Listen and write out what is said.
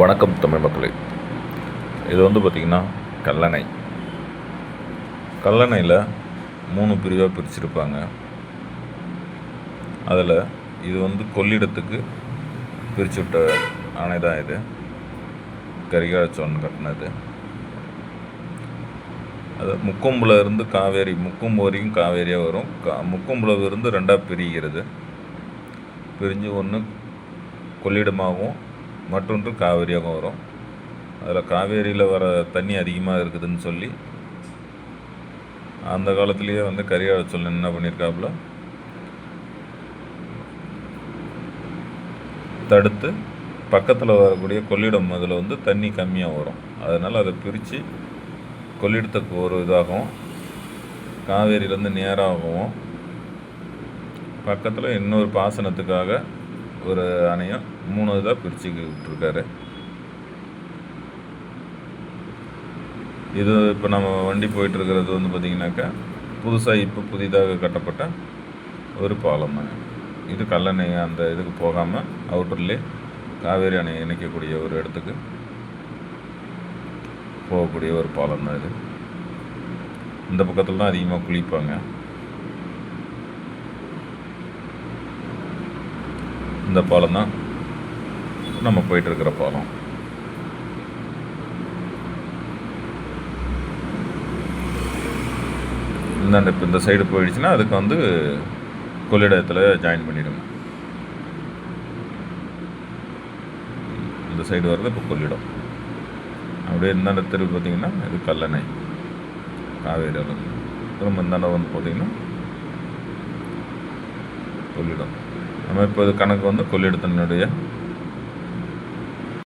வணக்கம் தமிழ் மக்களே. இது வந்து பார்த்திங்கன்னா கல்லணை. கல்லணையில் மூணு பிரிவாக பிரிச்சிருப்பாங்க. அதில் இது வந்து கொள்ளிடத்துக்கு பிரித்து விட்ட அணை தான் இது. கரிகால சோழன் கட்டினது. அது முக்கொம்புல இருந்து காவேரி முக்கொம்பு வரைக்கும் காவேரியாக வரும். கா முக்கொம்புல இருந்து ரெண்டாக பிரிகிறது. பிரிஞ்சு ஒன்று கொள்ளிடமாகவும் மற்றொன்று காவேரியாகவும் வரும் அதில் காவேரியில் வர தண்ணி அதிகமாக இருக்குதுன்னு சொல்லி அந்த காலத்துலேயே வந்து கரிகால சோழன் என்ன பண்ணியிருக்காப்புல தடுத்து பக்கத்தில் வரக்கூடிய கொள்ளிடம் அதில் வந்து தண்ணி கம்மியாக வரும். அதனால் அதை பிரித்து கொள்ளிடத்துக்கு ஒரு இதாகவும் காவேரியிலேருந்து நேராகவும் பக்கத்தில் இன்னொரு பாசனத்துக்காக ஒரு அணையும் மூணு இதாக பிரித்து விட்டுருக்காரு இது இப்போ நம்ம வண்டி போயிட்டுருக்கிறது வந்து பார்த்திங்கனாக்கா புதுசாக இப்போ புதிதாக கட்டப்பட்ட ஒரு பாலம் இது கல்லணை அந்த இதுக்கு போகாமல் அவுட்டர்லேயே காவேரி அணையை இணைக்கக்கூடிய ஒரு இடத்துக்கு போகக்கூடிய ஒரு பாலம் தான் இது. இந்த பக்கத்தில் தான் அதிகமாக குளிப்பாங்க. இந்த பாலம் தான் நம்ம போயிட்டுருக்கிற பாலம். இந்தாண்ட இப்போ இந்த சைடு போயிடுச்சுன்னா அதுக்கு வந்து கொள்ளிடத்தில் ஜாயின் பண்ணிடுங்க. இந்த சைடு வர்றது இப்போ கொள்ளிடம். அப்படியே இந்தாண்ட தெரு பார்த்தீங்கன்னா இது கல்லணை. காவேரி அணை. திரும்ப இந்தாண்ட வந்து பார்த்தீங்கன்னா கொள்ளிடம். நம்ம இப்போ கணக்கு வந்து கொள்ளிடத்தினுடைய